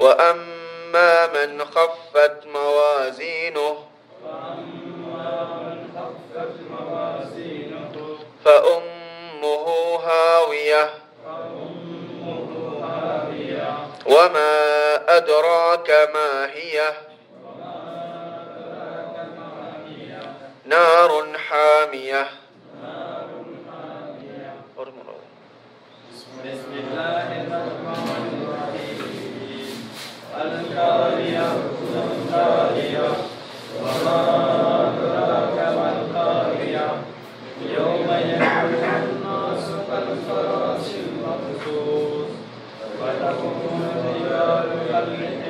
وأما من خفت موازينه فأمه هاوية وما أدراك ما هي نار حامية الموازين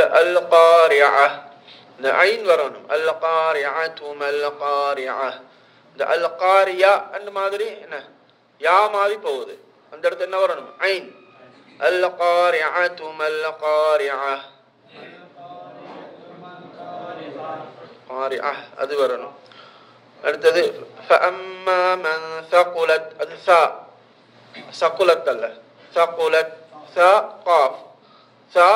القارعة نعين ورنم. القارعة ما القارعة இந்த القارية அந்த மாதிரி என்ன யா மாதிரி போகுது அந்த இடத்துல என்ன வரணும் ஐன் القارعة ما القارعة قارعة அது வரணும் அடுத்தது فأما من ثقلت அது சா ثقلت அல்ல ثقلت ثا قاف ثا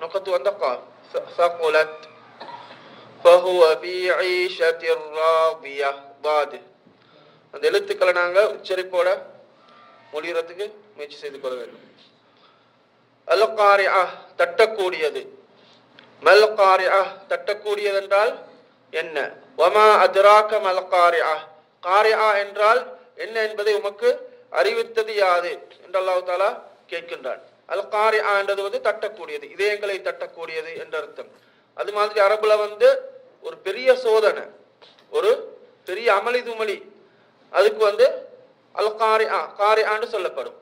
نقط وند قاف ث- ثقلت فهو في عيشة راضية பாது. அந்த எழுத்துக்களை நாங்கள் உச்சரிப்போட மொழிகிறதுக்கு முயற்சி செய்து கொள்ள வேண்டும். அலுக்காரியா தட்டக்கூடியது. மல்காரியா தட்டக்கூடியது என்றால் என்ன? வமா அதிராக்க மல்காரியா காரியா என்றால் என்ன என்பதை உமக்கு அறிவித்தது யாது? என்று அல்லாஹு தாலா கேட்கின்றான். அல் ஆ என்றது வந்து தட்டக்கூடியது. இதயங்களை தட்டக்கூடியது என்ற அர்த்தம். அது மாதிரி அரபுல வந்து ஒரு பெரிய சோதனை. ஒரு பெரிய அமளி துமளி. அதுக்கு வந்து அல் காரி காரி ஆண்டு சொல்லப்படும்.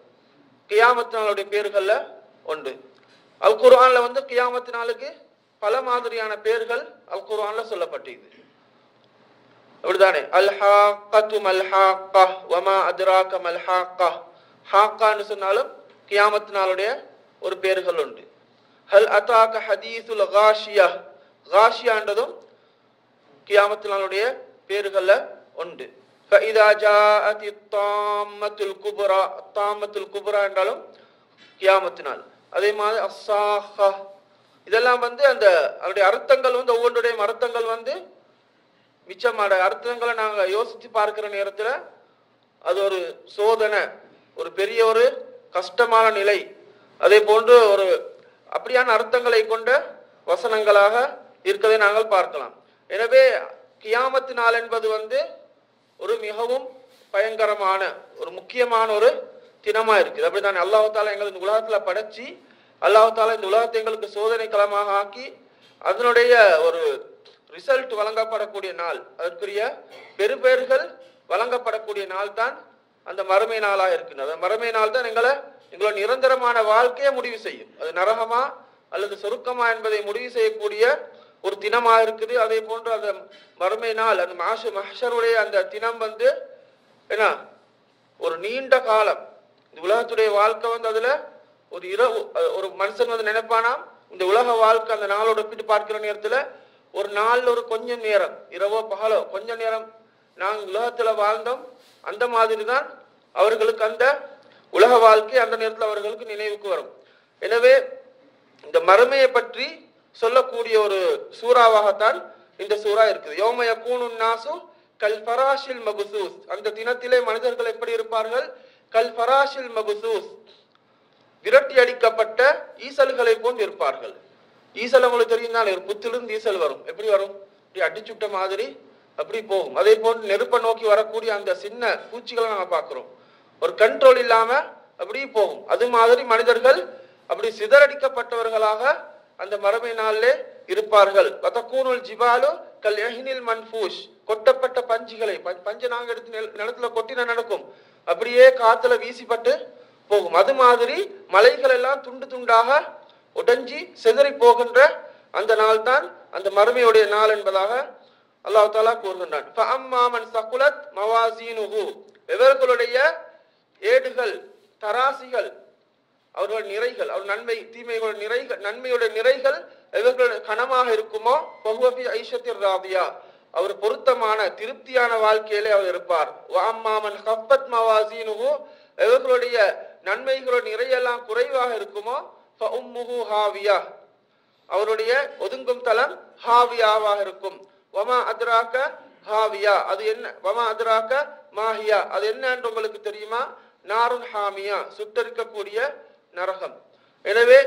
கியாமத்து நாளுடைய பேர்கள்ல ஒன்று. அல் குர்ஆன்ல வந்து கியாமத்து நாளுக்கு பல மாதிரியான பேர்கள் அல் குர்ஆன்ல சொல்லப்பட்டிருக்கு அப்படிதானே அல் ஹாக்கத்து மல் ஹாக்கா வமா அதிராக்க மல் ஹாக்கா ஹாக்கான்னு சொன்னாலும் கியாமத்து நாளுடைய ஒரு பேர்கள் உண்டு. ஹல் அத்தாக்க ஹதீசுல் காஷியா. காஷியான்றதும் கியாமத்து நாளுடைய பேர்களில் உண்டு. தாமத்துல் குபுரா தாமத்துல் குபுரா என்றாலும் கியாமத்து அதே மாதிரி அசாஹா இதெல்லாம் வந்து அந்த அதனுடைய அர்த்தங்கள் வந்து ஒவ்வொன்றுடைய அர்த்தங்கள் வந்து மிச்சமாட அர்த்தங்களை நாங்கள் யோசித்து பார்க்கிற நேரத்தில் அது ஒரு சோதனை ஒரு பெரிய ஒரு கஷ்டமான நிலை. அதே போன்று ஒரு அப்படியான அர்த்தங்களை கொண்ட வசனங்களாக இருக்கதை நாங்கள் பார்க்கலாம். எனவே கியாமத்து நாள் என்பது வந்து ஒரு மிகவும் பயங்கரமான ஒரு முக்கியமான ஒரு தினமா இருக்குது. அப்படித்தானே அல்லாஹ் எங்களை இந்த உலகத்துல படைச்சி அல்லாஹ் இந்த உலகத்தை எங்களுக்கு சோதனை களமாக ஆக்கி அதனுடைய ஒரு ரிசல்ட் வழங்கப்படக்கூடிய நாள் அதற்குரிய பெறுபேறுகள் வழங்கப்படக்கூடிய நாள் தான் அந்த மறுமை நாளாக இருக்கின்றது அந்த மறுமை நாள் தான் எங்களை எங்களோட நிரந்தரமான வாழ்க்கையை முடிவு செய்யும். அது நரகமா அல்லது சொருக்கமா என்பதை முடிவு செய்யக்கூடிய ஒரு தினமா இருக்குது. அதே போன்று அந்த மறுமை நாள் அந்த மாசு மஹஷருடைய அந்த தினம் வந்து என்ன? ஒரு நீண்ட காலம். இந்த உலகத்துடைய வாழ்க்கை வந்து அதுல ஒரு இரவு ஒரு மனுஷன் வந்து நினைப்பானாம் இந்த உலக வாழ்க்கை அந்த நாளோட ஒப்பிட்டு பார்க்கிற நேரத்துல ஒரு நாள் ஒரு கொஞ்சம் நேரம் இரவோ பகலோ கொஞ்ச நேரம் நாங்கள் உலகத்துல வாழ்ந்தோம். அந்த மாதிரி தான் அவர்களுக்கு அந்த உலக வாழ்க்கை அந்த நேரத்தில் அவர்களுக்கு நினைவுக்கு வரும். எனவே இந்த மறுமையை பற்றி சொல்லக்கூடிய ஒரு சூறாவாகத்தான் இந்த சூறா இருக்குது. யோமய யக்கூனு நாசு கல் ஃபராஷில் மகுசூஸ். அந்த தினத்திலே மனிதர்கள் எப்படி இருப்பார்கள்? கல் ஃபராஷில் மகுசூஸ். விரட்டி அடிக்கப்பட்ட ஈசல்களை போன்று இருப்பார்கள். ஈசல் உங்களுக்கு தெரியும் தானே ஒரு புத்திலிருந்து ஈசல் வரும். எப்படி வரும்? இப்படி அடிச்சுட்ட மாதிரி அப்படி போகும். அதே போன்று நெருப்பை நோக்கி வரக்கூடிய அந்த சின்ன பூச்சிகளை நாங்கள் பார்க்குறோம். ஒரு கண்ட்ரோல் இல்லாம அப்படி போகும். அது மாதிரி மனிதர்கள் அப்படி சிதறடிக்கப்பட்டவர்களாக அந்த மரமை நாளிலே இருப்பார்கள். வதக்கூனுல் ஜிபாலு கல் எஹினில் மன்ஃபூஷ். கொட்டப்பட்ட பஞ்சுகளை பஞ்ச நாங்க எடுத்து நிலத்துல கொட்டின நடக்கும். அப்படியே காத்துல வீசிப்பட்டு போகும். அது மாதிரி மலைகள் எல்லாம் துண்டு துண்டாக உடஞ்சி செதறி போகின்ற அந்த நாள் தான் அந்த மறுமையுடைய நாள் என்பதாக அல்லாஹ் தாலா கூறுகின்றான். எவர்களுடைய ஏடுகள் தராசிகள் அவர்கள் நிறைகள் அவர் நன்மை தீமைகளோட நிறைகள் நன்மையோட நிறைகள் இவர்களுடைய கனமாக இருக்குமோ? பகுவபி ஐஷத்திர் ராதியா. அவர் பொருத்தமான திருப்தியான வாழ்க்கையிலே அவர் இருப்பார். வாமாமன் ஹப்பத் மவாசீனுஹு. இவர்களுடைய நன்மைகளோட நிறையெல்லாம் குறைவாக இருக்குமோ? ஃபஉம்முஹு ஹாவியா. அவருடைய ஒதுங்கும் தலம் ஹாவியாவாக இருக்கும். வமா அத்ராக்க ஹாவியா. அது என்ன? வமா அத்ராக்க மாஹியா. அது என்ன என்று உங்களுக்கு தெரியுமா? நாருன் ஹாமியா. சுட்டரிக்கக்கூடிய நரகம். எனவே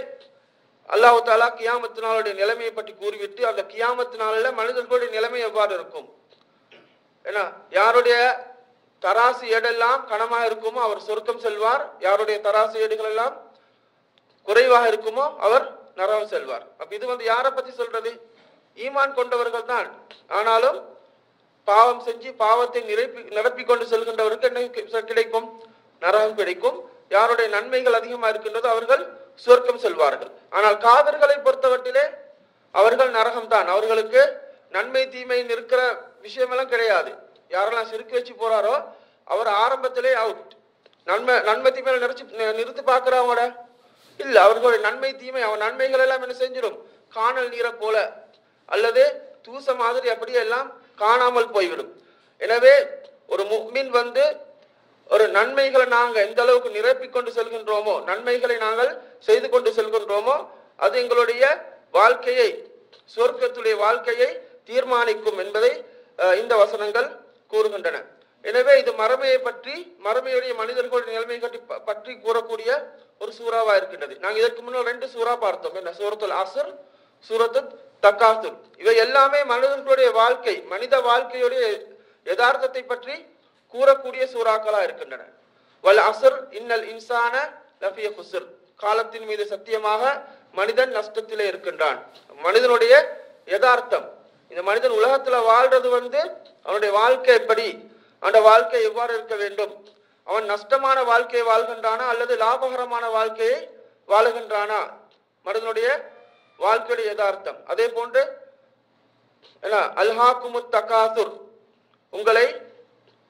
அல்லாஹு தாலா கியாமத்து நாளுடைய நிலைமையை பற்றி கூறிவிட்டு அந்த கியாமத்து நாளில் மனிதர்களுடைய நிலைமை எவ்வாறு இருக்கும்? ஏன்னா யாருடைய தராசு ஏடெல்லாம் கனமாக இருக்குமோ அவர் சொருக்கம் செல்வார். யாருடைய தராசு ஏடுகள் எல்லாம் குறைவாக இருக்குமோ அவர் நரகம் செல்வார். அப்ப இது வந்து யாரை பத்தி சொல்றது? ஈமான் கொண்டவர்கள் தான். ஆனாலும் பாவம் செஞ்சு பாவத்தை நிரப்பி நடப்பிக்கொண்டு செல்கின்றவருக்கு என்ன கிடைக்கும்? நரகம் கிடைக்கும். யாருடைய நன்மைகள் அதிகமா இருக்கின்றதோ அவர்கள் சுவர்க்கம் செல்வார்கள். ஆனால் காதர்களை பொறுத்தவட்டிலே அவர்கள் நரகம் தான் அவர்களுக்கு நன்மை தீமை இருக்கிற விஷயமெல்லாம் கிடையாது. யாரெல்லாம் சிரிக்க வச்சு போறாரோ அவர் ஆரம்பத்திலே அவுட் நன்மை நன்மை தீமையில நிறுத்தி நிறுத்தி பார்க்கிறவங்களோட? இல்ல அவர்களுடைய நன்மை தீமை அவன் நன்மைகள் எல்லாம் என்ன செஞ்சிடும்? காணல் நீரை போல. அல்லது தூச மாதிரி அப்படியே எல்லாம் காணாமல் போய்விடும். எனவே ஒரு முக்மின் வந்து ஒரு நன்மைகளை நாங்கள் எந்த அளவுக்கு நிரப்பிக் கொண்டு செல்கின்றோமோ நன்மைகளை நாங்கள் செய்து கொண்டு செல்கின்றோமோ அது எங்களுடைய வாழ்க்கையை சொர்க்கத்துடைய வாழ்க்கையை தீர்மானிக்கும் என்பதை இந்த வசனங்கள் கூறுகின்றன. எனவே இது மறுமையை பற்றி மறுமையுடைய மனிதர்களுடைய நிலைமை பற்றி பற்றி கூறக்கூடிய ஒரு சூறாவா இருக்கின்றது. நாங்கள் இதற்கு முன்னால் ரெண்டு சூறா பார்த்தோம். என்ன? சூரத்துல் அசர் சூரத்து தக்காசுர். இவை எல்லாமே மனிதர்களுடைய வாழ்க்கை மனித வாழ்க்கையுடைய யதார்த்தத்தை பற்றி கூறக்கூடிய சூறாக்களா இருக்கின்றன. வல் அசர் இன்னல் இன்சான லஃபிய குசுர். காலத்தின் மீது சத்தியமாக மனிதன் நஷ்டத்திலே இருக்கின்றான். மனிதனுடைய யதார்த்தம். இந்த மனிதன் உலகத்துல வாழ்றது வந்து அவனுடைய வாழ்க்கை எப்படி? அந்த வாழ்க்கை எவ்வாறு இருக்க வேண்டும்? அவன் நஷ்டமான வாழ்க்கையை வாழ்கின்றானா அல்லது லாபகரமான வாழ்க்கையை வாழுகின்றானா? மனிதனுடைய வாழ்க்கையுடைய யதார்த்தம். அதே போன்று என்ன அல்ஹாக்குமுத் தகாசுர். உங்களை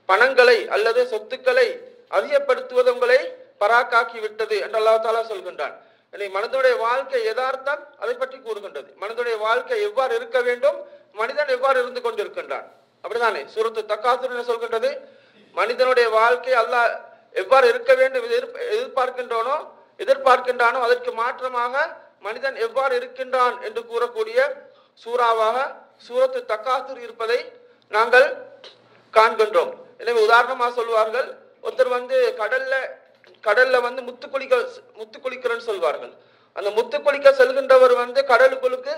பணங்களை அல்லது சொத்துக்களை அதிகப்படுத்துவது உங்களை பராக்காக்கி விட்டது என்று அல்லா தாலா சொல்கின்றான். எனவே மனிதனுடைய வாழ்க்கை எதார்த்தம் அதை பற்றி கூறுகின்றது. மனிதனுடைய வாழ்க்கை எவ்வாறு இருக்க வேண்டும்? மனிதன் எவ்வாறு இருந்து கொண்டிருக்கின்றான்? அப்படிதானே? சூரத்து தக்காசுர் சொல்கின்றது? மனிதனுடைய வாழ்க்கை அல்லாஹ் எவ்வாறு இருக்க வேண்டும்? எதிர்- எதிர்பார்க்கின்றானோ எதிர்பார்க்கின்றானோ அதற்கு மாற்றமாக மனிதன் எவ்வாறு இருக்கின்றான் என்று கூறக்கூடிய சூறாவாக சூரத்து தக்காசுர் இருப்பதை நாங்கள் காண்கின்றோம். எனவே உதாரணமா சொல்வார்கள் ஒருத்தர் வந்து கடல்ல கடல்ல வந்து முத்து குளிக்க முத்து குளிக்கிறேன்னு சொல்வார்கள். அந்த முத்து குளிக்க செல்கின்றவர் வந்து கடலுக்குள்ளுக்கு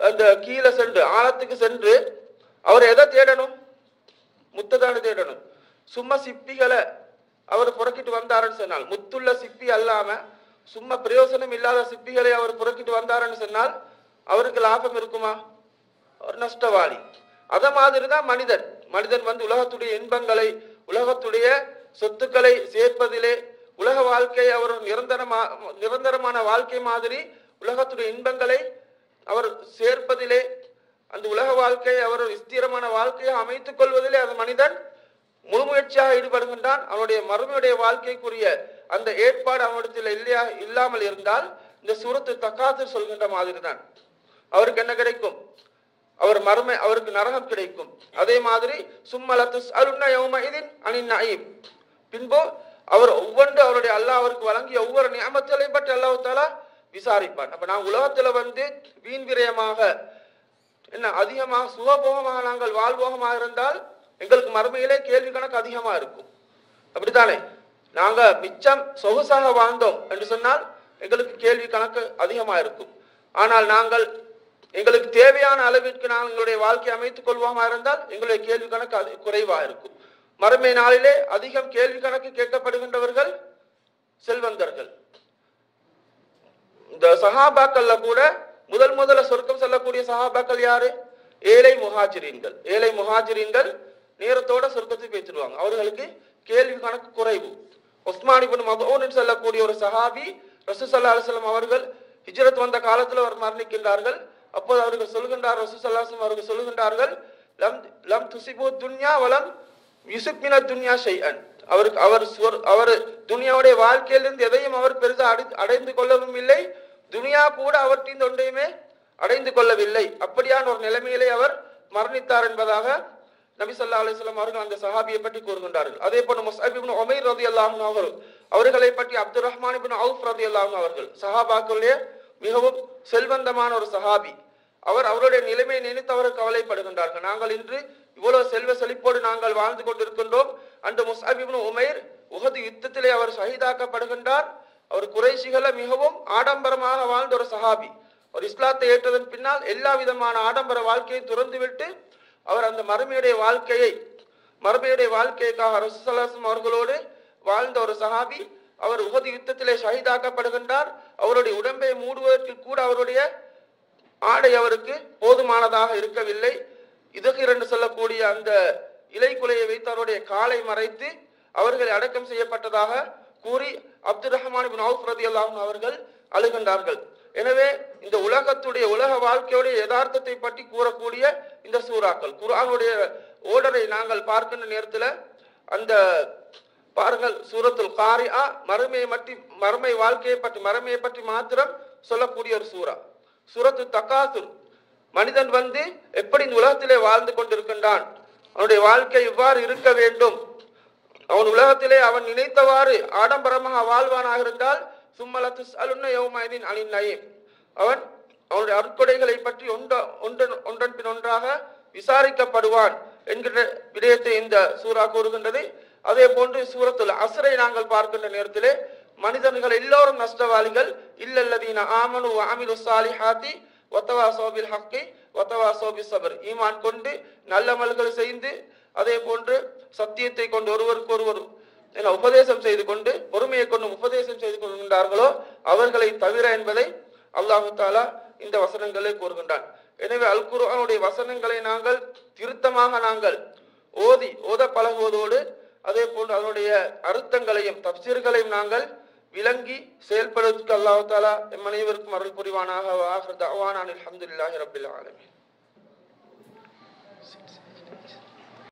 அந்த கீழே சென்று ஆழத்துக்கு சென்று அவர் எதை தேடணும்? முத்ததான தேடணும். சும்மா சிப்பிகளை அவர் புறக்கிட்டு வந்தாருன்னு சொன்னால் முத்துள்ள சிப்பி அல்லாம சும்மா பிரயோசனம் இல்லாத சிப்பிகளை அவர் புறக்கிட்டு வந்தாருன்னு சொன்னால் அவருக்கு லாபம் இருக்குமா? ஒரு நஷ்டவாளி. அத மாதிரி தான் மனிதன். மனிதன் வந்து உலகத்துடைய இன்பங்களை உலகத்துடைய சொத்துக்களை சேர்ப்பதிலே உலக வாழ்க்கை அவர் நிரந்தரமா நிரந்தரமான வாழ்க்கை மாதிரி உலகத்துடைய இன்பங்களை அவர் சேர்ப்பதிலே அந்த உலக வாழ்க்கையை அவர் விஸ்தீரமான வாழ்க்கையை அமைத்துக் கொள்வதிலே அந்த மனிதன் முழு முயற்சியாக ஈடுபடுகின்றான். அவனுடைய மறுமையுடைய வாழ்க்கைக்குரிய அந்த ஏற்பாடு அவனிடத்தில் இல்லையா இல்லாமல் இருந்தால் இந்த சூரத்து தக்காத்து சொல்கின்ற மாதிரி தான் அவருக்கு என்ன கிடைக்கும்? அவர் மறுமை அவருக்கு நரகம் கிடைக்கும். அதே மாதிரி சும்மலத்து அருண யௌமஇதின் அனின் நயீம். பின்பு அவர் ஒவ்வொன்று அவருடைய அல்லாஹ் அவருக்கு வழங்கிய ஒவ்வொரு நியமத்திலையும் பற்றி அல்லாஹு தாலா விசாரிப்பார். அப்ப நான் உலகத்துல வந்து வீண் விரயமாக என்ன அதிகமாக சுகபோகமாக நாங்கள் வாழ்போகமாக இருந்தால் எங்களுக்கு மறுமையிலே கேள்வி கணக்கு அதிகமா இருக்கும். அப்படித்தானே? நாங்க மிச்சம் சொகுசாக வாழ்ந்தோம் என்று சொன்னால் எங்களுக்கு கேள்வி கணக்கு அதிகமா இருக்கும். ஆனால் நாங்கள் எங்களுக்கு தேவையான அளவிற்கு நாங்கள் எங்களுடைய வாழ்க்கை அமைத்துக் கொள்வோமா இருந்தால் எங்களுடைய கேள்வி கணக்கு அது குறைவா இருக்கும். மறுமை நாளிலே அதிகம் கேள்வி கணக்கு கேட்கப்படுகின்றவர்கள் செல்வந்தர்கள். இந்த சஹாபாக்கள்ல கூட முதல் முதல்ல சொர்க்கம் செல்லக்கூடிய சஹாபாக்கள் யாரு? ஏழை முஹாஜிரீன்கள். ஏழை முஹாஜிரீன்கள் நேரத்தோட சொர்க்கத்தை பேசிடுவாங்க அவர்களுக்கு கேள்வி கணக்கு குறைவு. உஸ்மான் இப்னு செல்லக்கூடிய ஒரு சஹாபி ரசூசல்லா அலுவலம் அவர்கள் ஹிஜ்ரத் வந்த காலத்தில் அவர் மரணிக்கின்றார்கள். அப்போது அவர்கள் சொல்கின்றார் ரசூசல்லாஸ்லம் அவர்கள் சொல்கின்றார்கள் லம் லம் துசிபு துன்யா வலம் யுசுப்மின துன்யா செய்யன் அவருக்கு அவர் அவர் துனியாவுடைய வாழ்க்கையிலிருந்து எதையும் அவர் பெரிதாக அடை அடைந்து கொள்ளவும் இல்லை. துனியா கூட அவற்றின் ஒன்றையுமே அடைந்து கொள்ளவில்லை. அப்படியான ஒரு நிலைமையிலே அவர் மரணித்தார் என்பதாக நபி ஸல்லல்லாஹு அலைஹி அவர்கள் அந்த சஹாபியை பற்றி கூறுகின்றார்கள். அதே போல முஸ்அப் இப்னு ரதி ரலியல்லாஹு அவர்கள் அவர்களை பற்றி அப்துர் ரஹ்மான் பின் அவுஃப் ரதி அல்லாஹும் அவர்கள் சஹாபாக்களுடைய மிகவும் செல்வந்தமான ஒரு சஹாபி. அவர் அவருடைய நிலைமையை நினைத்து அவர் கவலைப்படுகின்றார்கள். நாங்கள் இன்று இவ்வளவு செல்வ செழிப்போடு நாங்கள் வாழ்ந்து கொண்டிருக்கின்றோம். அன்று முசாபிபின் உமைர் உகது யுத்தத்திலே அவர் ஷஹீதாக்கப்படுகின்றார். அவர் குறைஷிகள மிகவும் ஆடம்பரமாக வாழ்ந்த ஒரு சஹாபி. அவர் இஸ்லாத்தை ஏற்றதன் பின்னால் எல்லா விதமான ஆடம்பர வாழ்க்கையை துறந்துவிட்டு அவர் அந்த மறுமையுடைய வாழ்க்கையை மறுமையுடைய வாழ்க்கைக்காக ரசூசல்லாசம் அவர்களோடு வாழ்ந்த ஒரு சஹாபி. அவர் உகது யுத்தத்திலே ஷஹீதாக்கப்படுகின்றார். அவருடைய உடம்பை மூடுவதற்கு கூட அவருடைய ஆடை அவருக்கு போதுமானதாக இருக்கவில்லை. இதற்கு இரண்டு சொல்லக்கூடிய அந்த இலைக்குலையை வைத்து அவருடைய காலை மறைத்து அவர்கள் அடக்கம் செய்யப்பட்டதாக கூறி அப்துல் ரஹ்மான் பின் அவுஃப் அவர்கள் அழுகின்றார்கள். எனவே இந்த உலகத்துடைய உலக வாழ்க்கையுடைய யதார்த்தத்தை பற்றி கூறக்கூடிய இந்த சூறாக்கள் குரானுடைய ஓடரை நாங்கள் பார்க்கின்ற நேரத்தில் அந்த பாருங்கள் சூரத்துல் காரியா மறுமையை பற்றி மறுமை வாழ்க்கையை பற்றி மறுமையை பற்றி மாத்திரம் சொல்லக்கூடிய ஒரு சூறா. சுரத்து தக்காசுர். மனிதன் வந்து எப்படி இந்த உலகத்திலே வாழ்ந்து கொண்டிருக்கின்றான்? அவனுடைய வாழ்க்கை இவ்வாறு இருக்க வேண்டும்? அவன் உலகத்திலே அவன் நினைத்தவாறு ஆடம்பரமாக வாழ்வானாக இருந்தால் சும்மலத்து அலுன்ன யௌமைதீன் அலின் அவன் அவனுடைய அற்கொடைகளை பற்றி ஒன்ற ஒன்றன் ஒன்றன் பின் ஒன்றாக விசாரிக்கப்படுவான் என்கிற விடயத்தை இந்த சூரா கூறுகின்றது. அதே போன்று சூரத்துல் அசரை நாங்கள் பார்க்கின்ற நேரத்திலே மனிதர்கள் எல்லோரும் நஷ்டவாளிகள். இல்லல்லதீன ஆமனு அமிலு சாலிஹாத்தி ஒத்தவா சோபில் ஹக்கி ஒத்தவா சோபி சபர். ஈமான் கொண்டு நல்லமல்கள் செய்து அதே போன்று சத்தியத்தை கொண்டு ஒருவருக்கு ஒருவர் என உபதேசம் செய்து கொண்டு பொறுமையை கொண்டு உபதேசம் செய்து கொண்டார்களோ அவர்களை தவிர என்பதை அல்லாஹு தாலா இந்த வசனங்களை கூறுகின்றான். எனவே அல் குர்ஆனுடைய வசனங்களை நாங்கள் திருத்தமாக நாங்கள் ஓதி ஓத பழகுவதோடு அதே போன்று அதனுடைய அர்த்தங்களையும் தப்சீர்களையும் நாங்கள் விளங்கி செயல்படுவதற்கு அல்லாஹு தாலா எம் அனைவருக்கும் அருள் புரிவானாக. வாஹர் தவானான் அல்ஹம்துலில்லாஹி ரப்பில் ஆலமீன்.